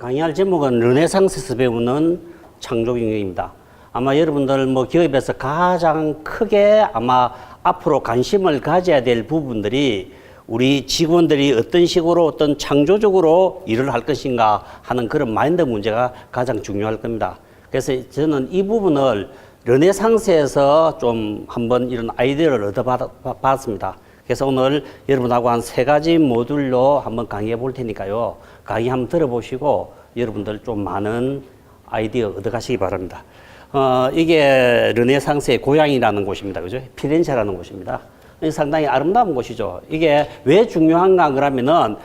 강의할 제목은 르네상스에서 배우는 창조 경영입니다. 아마 여러분들 뭐 기업에서 가장 크게 아마 앞으로 관심을 가져야 될 부분들이 우리 직원들이 어떤 식으로 어떤 창조적으로 일을 할 것인가 하는 그런 마인드 문제가 가장 중요할 겁니다. 그래서 저는 이 부분을 르네상스에서 좀 한번 이런 아이디어를 얻어봤습니다. 그래서 오늘 여러분하고 한 세 가지 모듈로 한번 강의해 볼 테니까요. 강의 한번 들어보시고 여러분들 좀 많은 아이디어 얻어가시기 바랍니다. 어, 이게 르네상스의 고향이라는 곳입니다. 그죠? 피렌체라는 곳입니다. 이 상당히 아름다운 곳이죠. 이게 왜 중요한가 그러면은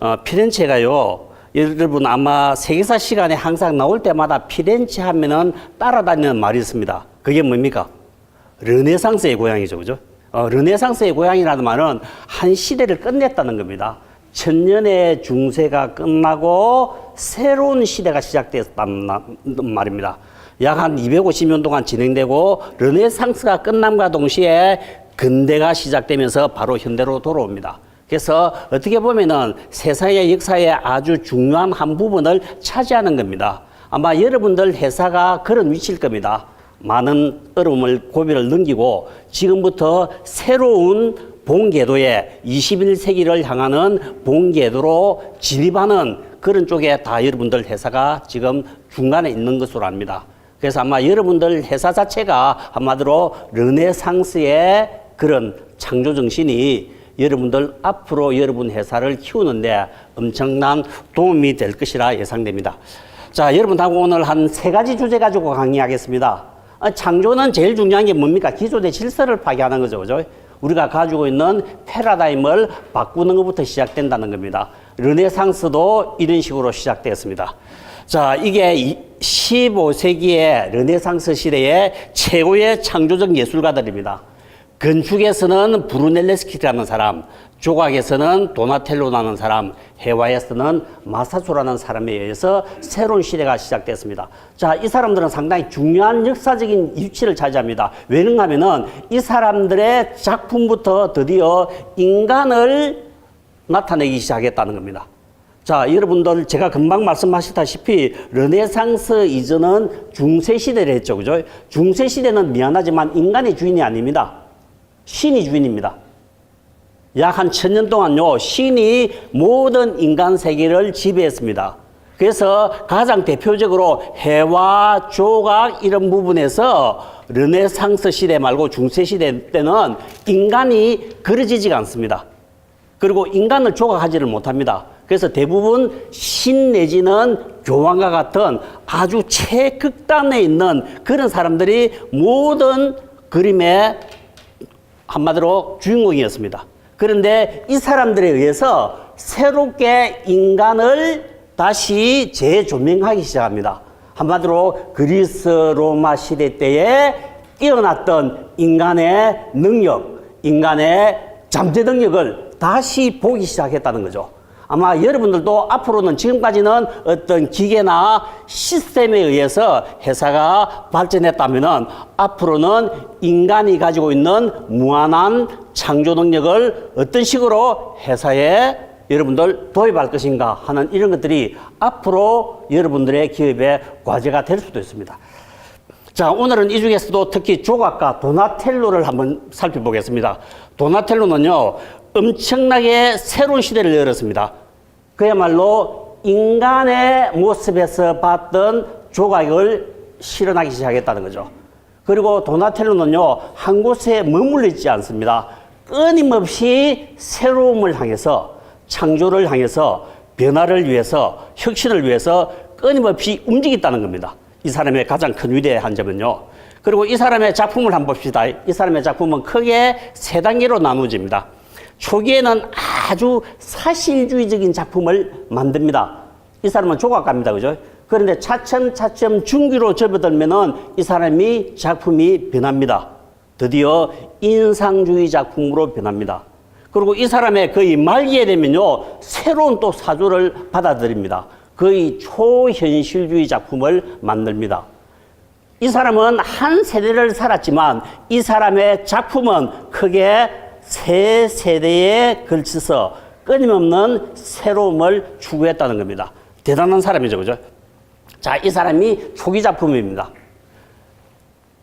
어, 피렌체가요. 여러분 아마 세계사 시간에 항상 나올 때마다 피렌체 하면은 따라다니는 말이 있습니다. 그게 뭡니까? 르네상스의 고향이죠. 그죠? 어, 르네상스의 고향이라는 말은 한 시대를 끝냈다는 겁니다. 천년의 중세가 끝나고 새로운 시대가 나- 말입니다. 약 한 250년 동안 진행되고 르네상스가 끝남과 동시에 근대가 시작되면서 바로 현대로 돌아옵니다. 그래서 어떻게 보면은 세상의 역사의 아주 중요한 한 부분을 차지하는 겁니다. 아마 여러분들 회사가 그런 위치일 겁니다. 많은 어려움을 고비를 넘기고 지금부터 새로운 본궤도에 21세기를 향하는 본궤도로 진입하는 그런 쪽에 다 여러분들 회사가 지금 중간에 있는 것으로 압니다. 그래서 아마 여러분들 회사 자체가 한마디로 르네상스의 그런 창조 정신이 여러분들 앞으로 여러분 회사를 키우는데 엄청난 도움이 될 것이라 예상됩니다. 자, 여러분하고 오늘 한 세 가지 주제 가지고 강의하겠습니다. 아, 창조는 제일 중요한 게 뭡니까? 기존의 질서를 파괴하는 거죠. 그죠? 우리가 가지고 있는 패러다임을 바꾸는 것부터 시작된다는 겁니다. 르네상스도 이런 식으로 시작되었습니다. 자, 이게 15세기의 르네상스 시대의 최고의 창조적 예술가들입니다. 건축에서는 브루넬레스키라는 사람, 조각에서는 도나텔로라는 사람, 해화에서는 마사소라는 사람에 의해서 새로운 시대가 시작됐습니다. 자, 이 사람들은 상당히 중요한 역사적인 위치를 차지합니다. 왜냐 하면은 이 사람들의 작품부터 드디어 인간을 나타내기 시작했다는 겁니다. 자, 여러분들 제가 금방 말씀하셨다시피 르네상스 이전은 중세 시대를 했죠. 그죠? 중세 시대는 미안하지만 인간의 주인이 아닙니다. 신이 주인입니다. 약 한 천 년 동안요, 신이 모든 인간 세계를 지배했습니다. 그래서 가장 대표적으로 해와 조각 이런 부분에서 르네상스 시대 말고 중세 시대 때는 인간이 그려지지가 않습니다. 그리고 인간을 조각하지를 못합니다. 그래서 대부분 신 내지는 교황과 같은 아주 최극단에 있는 그런 사람들이 모든 그림의 한마디로 주인공이었습니다. 그런데 이 사람들에 의해서 새롭게 인간을 다시 재조명하기 시작합니다. 한마디로 그리스 로마 시대 때에 일어났던 인간의 능력, 인간의 잠재 능력을 다시 보기 시작했다는 거죠. 아마 여러분들도 앞으로는 지금까지는 어떤 기계나 시스템에 의해서 회사가 발전했다면은 앞으로는 인간이 가지고 있는 무한한 창조 능력을 어떤 식으로 회사에 여러분들 도입할 것인가 하는 이런 것들이 앞으로 여러분들의 기업의 과제가 될 수도 있습니다. 자, 오늘은 이 중에서도 특히 조각가 도나텔로를 한번 살펴보겠습니다. 도나텔로는요, 엄청나게 새로운 시대를 열었습니다. 그야말로 인간의 모습에서 봤던 조각을 실현하기 시작했다는 거죠. 그리고 도나텔로는요, 한 곳에 머물러 있지 않습니다. 끊임없이 새로움을 향해서, 창조를 향해서, 변화를 위해서, 혁신을 위해서 끊임없이 움직였다는 겁니다. 이 사람의 가장 큰 위대한 점은요. 그리고 이 사람의 작품을 한번 봅시다. 이 사람의 작품은 크게 세 단계로 나누어집니다. 초기에는 아주 사실주의적인 작품을 만듭니다. 이 사람은 조각가입니다. 그죠? 그런데 차츰차츰 중기로 접어들면은 이 사람이 작품이 변합니다. 드디어 인상주의 작품으로 변합니다. 그리고 이 사람의 거의 말기에 되면요, 새로운 또 사조를 받아들입니다. 거의 초현실주의 작품을 만듭니다. 이 사람은 한 세대를 살았지만 이 사람의 작품은 크게 세 세대에 걸쳐서 끊임없는 새로움을 추구했다는 겁니다. 대단한 사람이죠, 그죠? 자, 이 사람이 초기 작품입니다.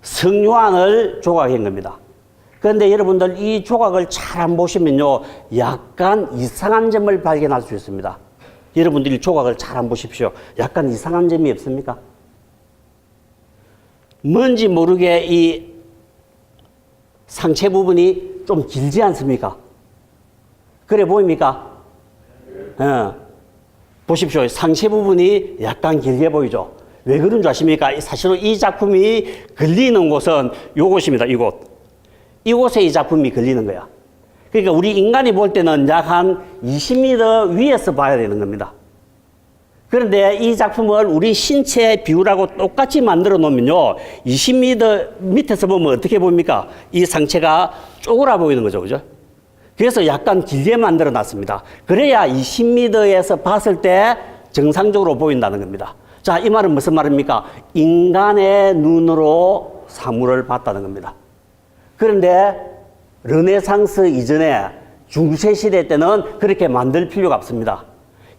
성요한을 조각한 겁니다. 그런데 여러분들 이 조각을 잘 안 보시면요, 약간 이상한 점을 발견할 수 있습니다. 여러분들이 조각을 잘 안 보십시오. 약간 이상한 점이 없습니까? 뭔지 모르게 이 상체 부분이 좀 길지 않습니까? 그래 보입니까? 어. 보십시오. 상체 부분이 약간 길게 보이죠? 왜 그런 줄 아십니까? 사실은 이 작품이 걸리는 곳은 이곳입니다. 이곳. 이곳에 이 작품이 걸리는 거야. 그러니까 우리 인간이 볼 때는 약 한 20m 위에서 봐야 되는 겁니다. 그런데 이 작품을 우리 신체 비율하고 똑같이 만들어 놓으면요. 20m 밑에서 보면 어떻게 보입니까? 이 상체가 쪼그라 보이는 거죠. 그죠? 그래서 약간 길게 만들어 놨습니다. 그래야 20m에서 봤을 때 정상적으로 보인다는 겁니다. 자, 이 말은 무슨 말입니까? 인간의 눈으로 사물을 봤다는 겁니다. 그런데 르네상스 이전에 중세 시대 때는 그렇게 만들 필요가 없습니다.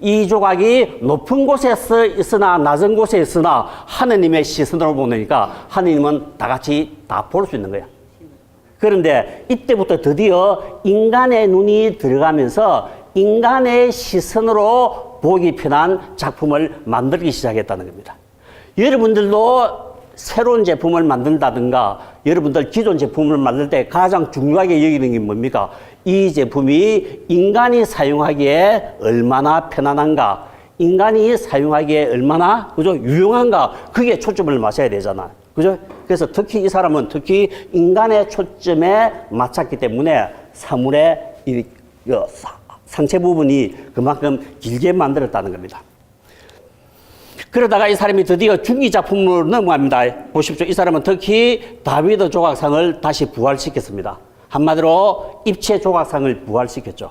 이 조각이 높은 곳에 서 있으나 낮은 곳에 있으나 하느님의 시선으로 보니까 하느님은 다 같이 다 볼 수 있는 거야. 그런데 이때부터 드디어 인간의 눈이 들어가면서 인간의 시선으로 보기 편한 작품을 만들기 시작했다는 겁니다. 여러분들도 새로운 제품을 만든다든가 여러분들 기존 제품을 만들 때 가장 중요하게 여기는 게 뭡니까? 이 제품이 인간이 사용하기에 얼마나 편안한가? 인간이 사용하기에 얼마나 그죠 유용한가? 그게 초점을 맞춰야 되잖아. 그죠? 그래서 특히 이 사람은 특히 인간의 초점에 맞췄기 때문에 사물의 이, 이 사- 상체 부분이 그만큼 길게 만들었다는 겁니다. 그러다가 이 사람이 드디어 중기 작품으로 넘어갑니다. 보십시오. 이 사람은 특히 다비드 조각상을 다시 부활시켰습니다. 한마디로 입체 조각상을 부활시켰죠.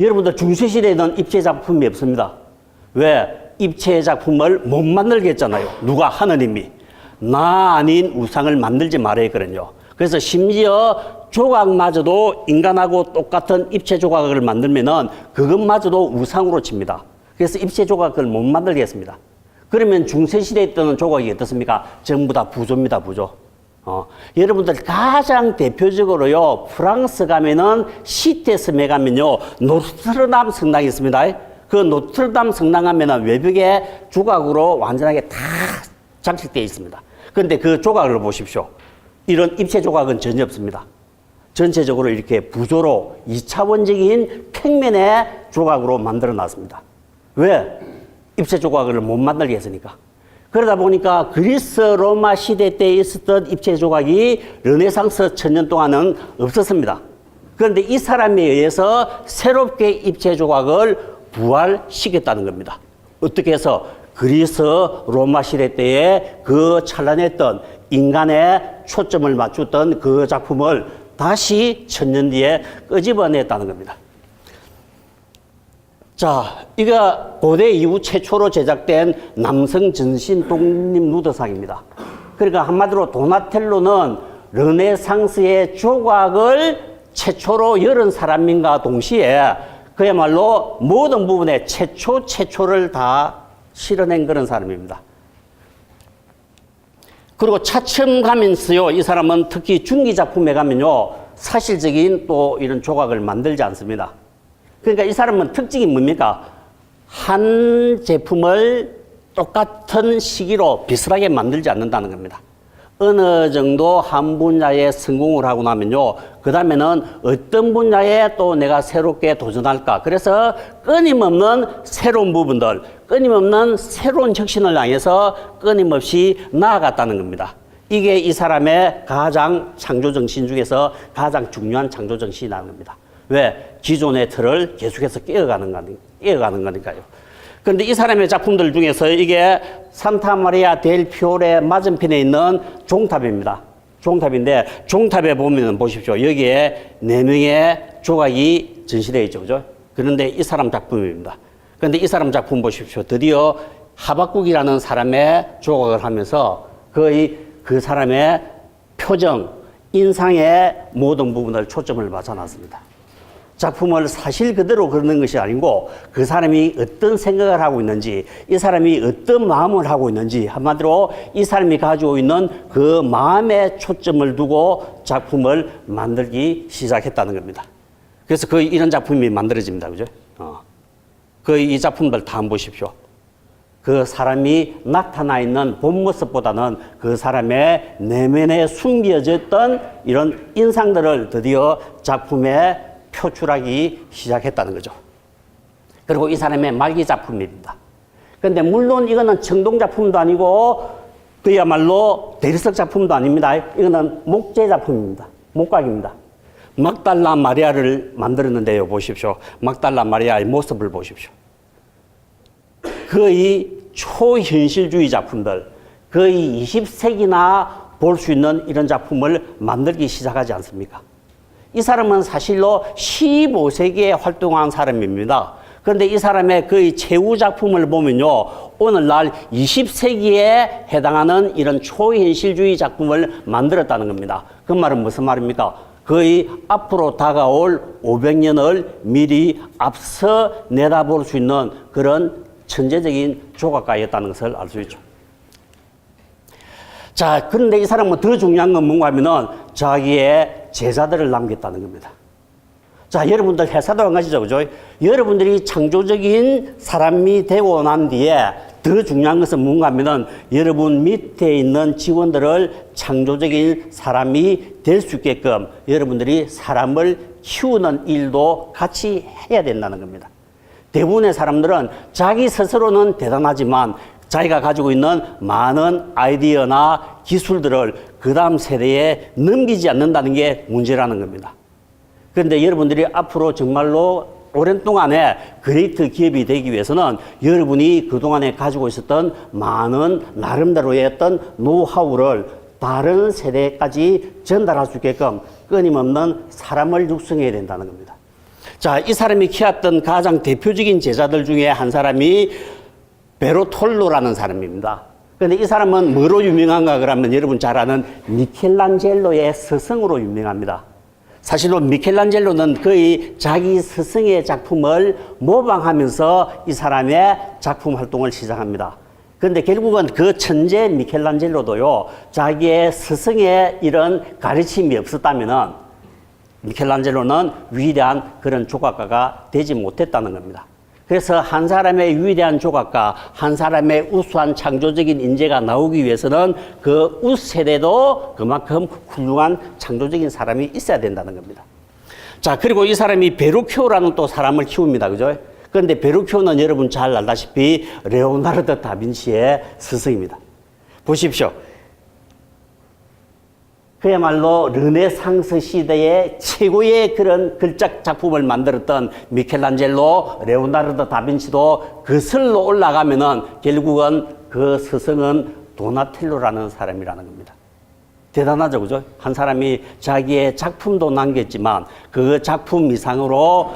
여러분들 중세시대에는 입체 작품이 없습니다. 왜? 입체 작품을 못 만들게 했잖아요. 누가? 하느님이. 나 아닌 우상을 만들지 말아야 했거든요. 그래서 심지어 조각마저도 인간하고 똑같은 입체 조각을 만들면은 그것마저도 우상으로 칩니다. 그래서 입체 조각을 못 만들게 했습니다. 그러면 중세시대에 때는 조각이 어떻습니까? 전부 다 부조입니다, 부조. 어, 여러분들 가장 대표적으로요, 프랑스 가면은 시테스메 가면요, 노트르담 성당이 있습니다. 그 노트르담 성당 가면은 외벽에 조각으로 완전하게 다 장식되어 있습니다. 그런데 그 조각을 보십시오. 이런 입체 조각은 전혀 없습니다. 전체적으로 이렇게 부조로 이차원적인 평면의 조각으로 만들어 놨습니다. 왜? 입체 조각을 못 만들게 했으니까. 그러다 보니까 그리스 로마 시대 때 있었던 입체 조각이 르네상스 천년 동안은 없었습니다. 그런데 이 사람에 의해서 새롭게 입체 조각을 부활시켰다는 겁니다. 어떻게 해서 그리스 로마 시대 때에 그 찬란했던 인간의 초점을 맞췄던 그 작품을 다시 천년 뒤에 끄집어냈다는 겁니다. 자, 이거 고대 이후 최초로 제작된 남성 전신 독립 누드상입니다. 그러니까 한마디로 도나텔로는 르네상스의 조각을 최초로 열은 사람인가 동시에 그야말로 모든 부분에 최초 최초를 다 실어낸 그런 사람입니다. 그리고 차츰 가면서요, 이 사람은 특히 중기 작품에 가면요, 사실적인 또 이런 조각을 만들지 않습니다. 그러니까 이 사람은 특징이 뭡니까? 한 제품을 똑같은 시기로 비슷하게 만들지 않는다는 겁니다. 어느 정도 한 분야에 성공을 하고 나면요, 그 다음에는 어떤 분야에 또 내가 새롭게 도전할까. 그래서 끊임없는 새로운 부분들, 끊임없는 새로운 혁신을 향해서 끊임없이 나아갔다는 겁니다. 이게 이 사람의 가장 창조 정신 중에서 가장 중요한 창조 정신이라는 겁니다. 왜? 기존의 틀을 계속해서 깨어가는 거니, 깨어가는 거니까요. 그런데 이 사람의 작품들 중에서 이게 산타 마리아 델 피오레 맞은편에 있는 종탑입니다. 종탑인데 종탑에 보면 보십시오. 여기에 네 명의 조각이 전시되어 있죠. 그죠? 그런데 이 사람 작품입니다. 그런데 이 사람 작품 보십시오. 드디어 하박국이라는 사람의 조각을 하면서 거의 그 사람의 표정, 인상의 모든 부분을 초점을 맞춰놨습니다. 작품을 사실 그대로 그리는 것이 아니고 그 사람이 어떤 생각을 하고 있는지 이 사람이 어떤 마음을 하고 있는지 한마디로 이 사람이 가지고 있는 그 마음에 초점을 두고 작품을 만들기 시작했다는 겁니다. 그래서 그 이런 작품이 만들어집니다. 그죠? 어. 그이 작품들 다 보십시오. 그 사람이 나타나 있는 본 모습보다는 그 사람의 내면에 숨겨졌던 이런 인상들을 드디어 작품에 표출하기 시작했다는 거죠. 그리고 이 사람의 말기 작품입니다. 그런데 물론 이거는 청동 작품도 아니고 그야말로 대리석 작품도 아닙니다. 이거는 목재 작품입니다. 목각입니다. 막달라 마리아를 만들었는데요. 보십시오. 막달라 마리아의 모습을 보십시오. 거의 초현실주의 작품들, 거의 20세기나 볼 수 있는 이런 작품을 만들기 시작하지 않습니까? 이 사람은 사실로 15세기에 활동한 사람입니다. 그런데 이 사람의 거의 최후 작품을 보면요. 오늘날 20세기에 해당하는 이런 초현실주의 작품을 만들었다는 겁니다. 그 말은 무슨 말입니까? 거의 앞으로 다가올 500년을 미리 앞서 내다볼 수 있는 그런 천재적인 조각가였다는 것을 알 수 있죠. 자, 그런데 이 사람은 더 중요한 건 뭔가 하면은 자기의 제자들을 남겼다는 겁니다. 자, 여러분들 회사도 안 가시죠, 그죠? 여러분들이 창조적인 사람이 되고 난 뒤에 더 중요한 것은 뭔가 하면은 여러분 밑에 있는 직원들을 창조적인 사람이 될 수 있게끔 여러분들이 사람을 키우는 일도 같이 해야 된다는 겁니다. 대부분의 사람들은 자기 스스로는 대단하지만 자기가 가지고 있는 많은 아이디어나 기술들을 그 다음 세대에 넘기지 않는다는 게 문제라는 겁니다. 그런데 여러분들이 앞으로 정말로 오랜 동안에 그레이트 기업이 되기 위해서는 여러분이 그동안에 가지고 있었던 많은 나름대로의 어떤 노하우를 다른 세대까지 전달할 수 있게끔 끊임없는 사람을 육성해야 된다는 겁니다. 자, 이 사람이 키웠던 가장 대표적인 제자들 중에 한 사람이 베로톨로라는 사람입니다. 그런데 이 사람은 뭐로 유명한가 그러면 여러분 잘 아는 미켈란젤로의 스승으로 유명합니다. 사실로 미켈란젤로는 거의 자기 스승의 작품을 모방하면서 이 사람의 작품 활동을 시작합니다. 그런데 결국은 그 천재 미켈란젤로도요, 자기의 스승의 이런 가르침이 없었다면은 미켈란젤로는 위대한 그런 조각가가 되지 못했다는 겁니다. 그래서 한 사람의 위대한 조각가, 한 사람의 우수한 창조적인 인재가 나오기 위해서는 그 우세대도 그만큼 훌륭한 창조적인 사람이 있어야 된다는 겁니다. 자, 그리고 이 사람이 베루큐오라는 또 사람을 키웁니다. 그죠? 그런데 베루큐오는 여러분 잘 알다시피 레오나르도 다빈치의 스승입니다. 보십시오. 그야말로 르네상스 시대의 최고의 그런 글작 작품을 만들었던 미켈란젤로, 레오나르도 다빈치도 그슬로 올라가면은 결국은 그 스승은 도나텔로라는 사람이라는 겁니다. 대단하죠, 그죠? 한 사람이 자기의 작품도 남겼지만 그 작품 이상으로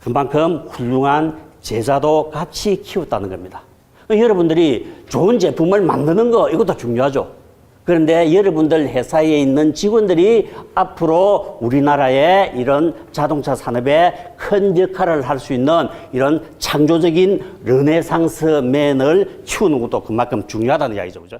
그만큼 훌륭한 제자도 같이 키웠다는 겁니다. 여러분들이 좋은 제품을 만드는 거 이것도 중요하죠. 그런데 여러분들 회사에 있는 직원들이 앞으로 우리나라의 이런 자동차 산업에 큰 역할을 할 수 있는 이런 창조적인 르네상스 맨을 키우는 것도 그만큼 중요하다는 이야기죠. 그죠?